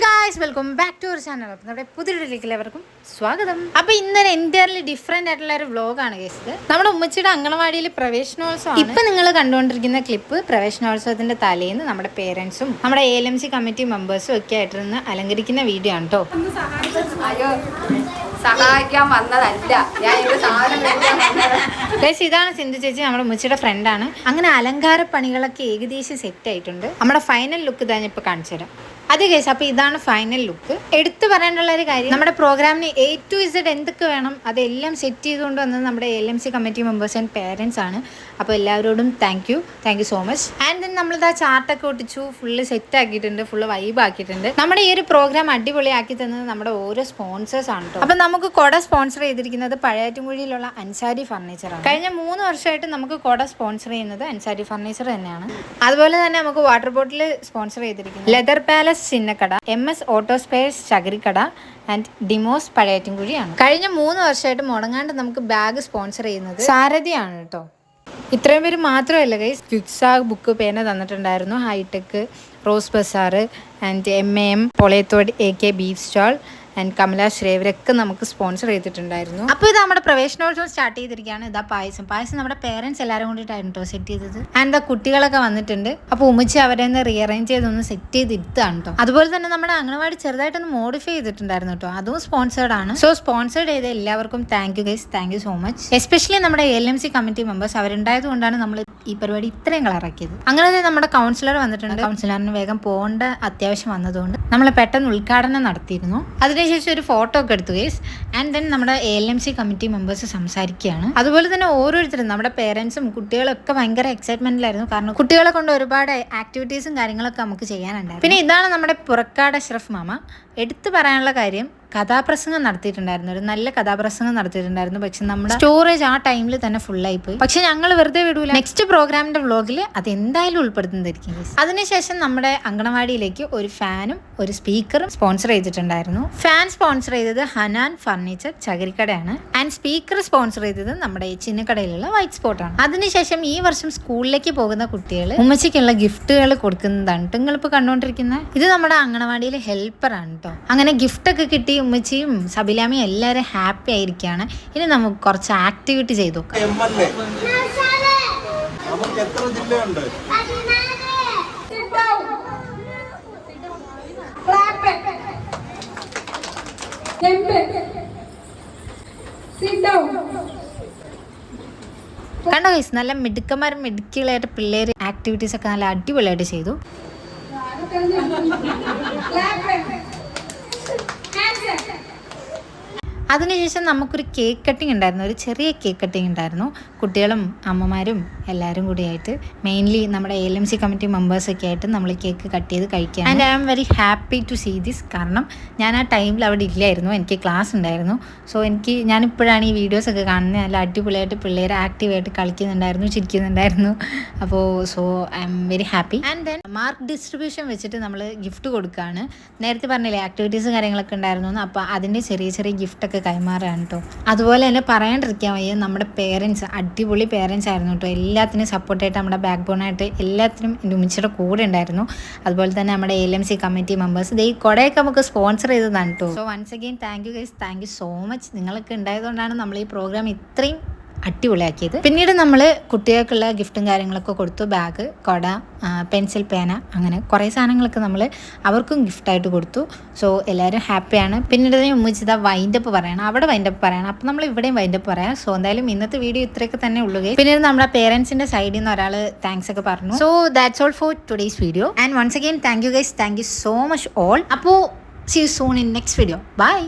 Guys welcome back to our channel അപ്പം നമ്മുടെ പുതിയൊരുലേക്ക് എല്ലാവർക്കും സ്വാഗതം. അപ്പോൾ ഇന്നൊരു എന്റയർലി ഡിഫറെന്റ് ആയിട്ടുള്ള ഒരു വ്ലോഗാണ് കേസ് നമ്മുടെ ഉമ്മച്ചിയുടെ അങ്കണവാടിയിൽ പ്രവേശനോത്സവം ഇപ്പം നിങ്ങൾ കണ്ടുകൊണ്ടിരിക്കുന്ന ക്ലിപ്പ് പ്രവേശനോത്സവത്തിന്റെ തലേന്ന് നമ്മുടെ പേരൻസും നമ്മുടെ A L M C committee മെമ്പേഴ്സും ഒക്കെ ആയിട്ടിരുന്ന് അലങ്കരിക്കുന്ന വീഡിയോ ആണ് കേട്ടോ സഹായിക്കാൻ വന്നതല്ല. ഞാൻ ഗൈസ് ഇതാണ് സിന്ധു ചേച്ചി നമ്മുടെ ഉമ്മച്ചിയുടെ ഫ്രണ്ടാണ് അങ്ങനെ അലങ്കാര പണികളൊക്കെ ഏകദേശം സെറ്റ് ആയിട്ടുണ്ട്. നമ്മുടെ ഫൈനൽ ലുക്ക് തന്നെ ഞാൻ ഇപ്പോൾ കാണിച്ചു തരാം അതെ കേസ് അപ്പോൾ ഇതാണ് ഫൈനൽ ലുക്ക് എടുത്തു പറയാനുള്ള ഒരു കാര്യം നമ്മുടെ പ്രോഗ്രാമിന് എ ടു ഇസഡ് എന്തൊക്കെ വേണം അതെല്ലാം സെറ്റ് ചെയ്തുകൊണ്ട് വന്നത് നമ്മുടെ L M C committee members and parents ആണ്. അപ്പോൾ എല്ലാവരോടും thank you thank you so much and നമ്മളിതാ ചാർട്ടൊക്കെ ഒട്ടിച്ചു ഫുള്ള് സെറ്റ് ആക്കിയിട്ടുണ്ട് ഫുള്ള് വൈബ് ആക്കിയിട്ടുണ്ട്. നമ്മുടെ ഈ ഒരു പ്രോഗ്രാം അടിപൊളിയാക്കി തന്നത് നമ്മുടെ ഓരോ സ്പോൺസേഴ്സ് ആണ് കേട്ടോ അപ്പം നമുക്ക് കൊട സ്പോൺസർ ചെയ്തിരിക്കുന്നത് പഴയാറ്റുംകുഴിയിലുള്ള അൻസാരി ഫർണിച്ചറാണ് കഴിഞ്ഞ മൂന്ന് വർഷമായിട്ട് നമുക്ക് കൊട സ്പോൺസർ ചെയ്യുന്നത് അൻസാരി ഫർണിച്ചർ തന്നെയാണ്. അതുപോലെ തന്നെ നമുക്ക് വാട്ടർ ബോട്ടിൽ സ്പോൺസർ ചെയ്തിരിക്കുന്നത് leather palace Chinnakada M S auto spares Chakirikkada and Demos പഴയാറ്റുംകുഴിയാണ്. കഴിഞ്ഞ മൂന്ന് വർഷമായിട്ട് മുടങ്ങാണ്ട് നമുക്ക് ബാഗ് സ്പോൺസർ ചെയ്യുന്നത് സാരഥിയാണ് കേട്ടോ ഇത്രയും പേര് മാത്രമല്ല ഗൈസ് ക്വിക്സാഗ് ബുക്ക് പേന തന്നിട്ടുണ്ടായിരുന്നു hitech rose bazaar and M A M പൊളയത്തോട് A K beef stall and Kamala ഇവരൊക്കെ നമുക്ക് സ്പോൺസർ ചെയ്തിട്ടുണ്ടായിരുന്നു. അപ്പോൾ ഇത് നമ്മുടെ പ്രവേശനോത്സവം സ്റ്റാർട്ട് ചെയ്തിരിക്കുകയാണ്. ഇതാ പായസം. പായസം നമ്മുടെ പേരൻസ് എല്ലാവരും കൂടിയിട്ടായിരുന്നു കേട്ടോ സെറ്റ് ചെയ്തത്. ആൻഡ് ആ കുട്ടികളൊക്കെ വന്നിട്ടുണ്ട്. അപ്പോൾ ഉമ്മച്ചി അവരെ ഒന്ന് റീഅറേഞ്ച് ചെയ്തൊന്ന് സെറ്റ് ചെയ്ത് ഇരുത്താണ് കേട്ടോ അതുപോലെ തന്നെ നമ്മുടെ അംഗനവാടി ചെറുതായിട്ടൊന്ന് മോഡിഫൈ ചെയ്തിട്ടുണ്ടായിരുന്നു കേട്ടോ അതും സ്പോൺസേർഡ് ആണ്. സോ സ്പോൺസേർഡ് ചെയ്ത എല്ലാവർക്കും thank you guys thank you so much especially നമ്മുടെ L M C committee members അവരുണ്ടായത് കൊണ്ടാണ് നമ്മൾ ഈ പരിപാടി ഇത്രയും കളറാക്കിയത്. അങ്ങനെ തന്നെ നമ്മുടെ കൗൺസിലർ വന്നിട്ടുണ്ട്. കൗൺസിലറിന് വേഗം പോകേണ്ട അത്യാവശ്യം വന്നതുകൊണ്ട് നമ്മൾ പെട്ടെന്ന് ഉദ്ഘാടനം നടത്തിയിരുന്നു. അതിനുശേഷം ഒരു ഫോട്ടോ ഒക്കെ എടുത്തു കേസ് ആൻഡ് ദെൻ നമ്മുടെ A L M C committee members സംസാരിക്കുകയാണ്. അതുപോലെ തന്നെ ഓരോരുത്തരും നമ്മുടെ പേരൻസും കുട്ടികളൊക്കെ ഭയങ്കര എക്സൈറ്റ്മെന്റിലായിരുന്നു കാരണം കുട്ടികളെ കൊണ്ട് ഒരുപാട് ആക്ടിവിറ്റീസും കാര്യങ്ങളൊക്കെ നമുക്ക് ചെയ്യാനുണ്ടായിരുന്നു. പിന്നെ ഇതാണ് നമ്മുടെ പുറക്കാട് അഷ്റഫ് മാമ. എടുത്തു പറയാനുള്ള കാര്യം കഥാപ്രസംഗം നടത്തിയിട്ടുണ്ടായിരുന്നു. ഒരു നല്ല കഥാപ്രസംഗം നടത്തിയിട്ടുണ്ടായിരുന്നു. പക്ഷെ നമ്മുടെ സ്റ്റോറേജ് ആ ടൈമിൽ തന്നെ ഫുള്ളായി പോയി പക്ഷെ ഞങ്ങൾ വെറുതെ വിടൂല. നെക്സ്റ്റ് പ്രോഗ്രാമിന്റെ വ്ളോഗിൽ അത് എന്തായാലും ഉൾപ്പെടുത്തുന്നതായിരിക്കും. അതിനുശേഷം നമ്മുടെ അങ്കണവാടിയിലേക്ക് ഒരു ഫാനും ഒരു സ്പീക്കറും സ്പോൺസർ ചെയ്തിട്ടുണ്ടായിരുന്നു. ഫാൻ സ്പോൺസർ ചെയ്തത് ഹനാൻ ഫർണിച്ചർ ചകിരിക്കടയാണ്. ആൻഡ് സ്പീക്കർ സ്പോൺസർ ചെയ്തത് നമ്മുടെ ചിന്നക്കടയിലുള്ള വൈറ്റ് സ്പോട്ട് ആണ്. അതിനുശേഷം ഈ വർഷം സ്കൂളിലേക്ക് പോകുന്ന കുട്ടികൾ ഉമ്മച്ചയ്ക്കുള്ള ഗിഫ്റ്റുകൾ കൊടുക്കുന്നതാണ് നിങ്ങൾ നിങ്ങളിപ്പോൾ കണ്ടുകൊണ്ടിരിക്കുന്നത് ഇത് നമ്മുടെ അങ്കണവാടിയിലെ ഹെൽപ്പറാണ് കേട്ടോ അങ്ങനെ ഗിഫ്റ്റ് ഒക്കെ കിട്ടി ഉമ്മച്ചിയും സബിലാമിയും എല്ലാവരും ഹാപ്പി ആയിരിക്കുകയാണ് ഇനി നമുക്ക് കുറച്ച് ആക്ടിവിറ്റി ചെയ്തു നോക്കാം. Sit down. കണ്ടോ ഗൈസ് നല്ല മിടുക്കന്മാരും മിടുക്കികളായിട്ട് പിള്ളേർ ആക്ടിവിറ്റീസ് ഒക്കെ നല്ല അടിപൊളിയായിട്ട് ചെയ്തു. അതിനുശേഷം നമുക്കൊരു കേക്ക് കട്ടിങ് ഉണ്ടായിരുന്നു. ഒരു ചെറിയ കേക്ക് കട്ടിങ് ഉണ്ടായിരുന്നു. കുട്ടികളും അമ്മമാരും എല്ലാവരും കൂടിയായിട്ട് മെയിൻലി നമ്മുടെ എൽ എം സി കമ്മിറ്റി മെമ്പേഴ്സൊക്കെ ആയിട്ട് നമ്മൾ കേക്ക് കട്ട് ചെയ്ത് കഴിക്കാൻ and I am very happy to see this കാരണം ഞാൻ ആ ടൈമിൽ അവിടെ ഇല്ലായിരുന്നു. എനിക്ക് ക്ലാസ് ഉണ്ടായിരുന്നു. സോ എനിക്ക് ഞാനിപ്പോഴാണ് ഈ വീഡിയോസൊക്കെ കാണുന്നത്. നല്ല അടിപൊളിയായിട്ട് പിള്ളേർ ആക്റ്റീവായിട്ട് കളിക്കുന്നുണ്ടായിരുന്നു ചിരിക്കുന്നുണ്ടായിരുന്നു. അപ്പോൾ so I'm very happy and then mark distribution വെച്ചിട്ട് നമ്മൾ ഗിഫ്റ്റ് കൊടുക്കുകയാണ്. നേരത്തെ പറഞ്ഞില്ലേ ആക്ടിവിറ്റീസ് കാര്യങ്ങളൊക്കെ ഉണ്ടായിരുന്നു അപ്പോൾ അതിന്റെ ചെറിയ ചെറിയ ഗിഫ്റ്റൊക്കെ കൈമാറുകയാണ് കേട്ടോ അതുപോലെ തന്നെ പറയാണ്ടിരിക്കാൻ വയ്യ നമ്മുടെ പേരൻസ് അടിപൊളി പേരൻസ് ആയിരുന്നു കേട്ടോ എല്ലാത്തിനും സപ്പോർട്ടായിട്ട് നമ്മുടെ ബാക്ക് ബോണായിട്ട് എല്ലാത്തിനും എന്റെ ഉമ്മച്ചിയുടെ കൂടെ ഉണ്ടായിരുന്നു. അതുപോലെ തന്നെ നമ്മുടെ L M C committee members ഈ കുടയൊക്കെ നമുക്ക് സ്പോൺസർ ചെയ്തതാണ് കേട്ടോ so once again thank you guys thank you so much നിങ്ങളൊക്കെ ഉണ്ടായതുകൊണ്ടാണ് നമ്മൾ ഈ പ്രോഗ്രാം ഇത്രയും അടിപൊളിയാക്കിയത്. പിന്നീട് നമ്മൾ കുട്ടികൾക്കുള്ള ഗിഫ്റ്റും കാര്യങ്ങളൊക്കെ കൊടുത്തു. ബാഗ് കൊട പെൻസിൽ പേന അങ്ങനെ കുറേ സാധനങ്ങളൊക്കെ നമ്മൾ അവർക്കും ഗിഫ്റ്റായിട്ട് കൊടുത്തു. സോ എല്ലാവരും ഹാപ്പിയാണ്. പിന്നീട് തന്നെ ഉമ്മിച്ചിത വൈൻഡപ്പ് പറയണം. അവിടെ വൈൻഡപ്പ് പറയണം. അപ്പം നമ്മൾ ഇവിടെയും വൈൻഡപ്പ് പറയാം. സോ എന്തായാലും ഇന്നത്തെ വീഡിയോ ഇത്രയൊക്കെ തന്നെ ഉള്ളൂ പിന്നീട് നമ്മുടെ പേരൻസിന്റെ സൈഡിൽ നിന്ന് ഒരാൾ താങ്ക്സ് ഒക്കെ പറഞ്ഞു. So that's all for today's video and once again thank you guys thank you so much all അപ്പോൾ see you soon in next video bye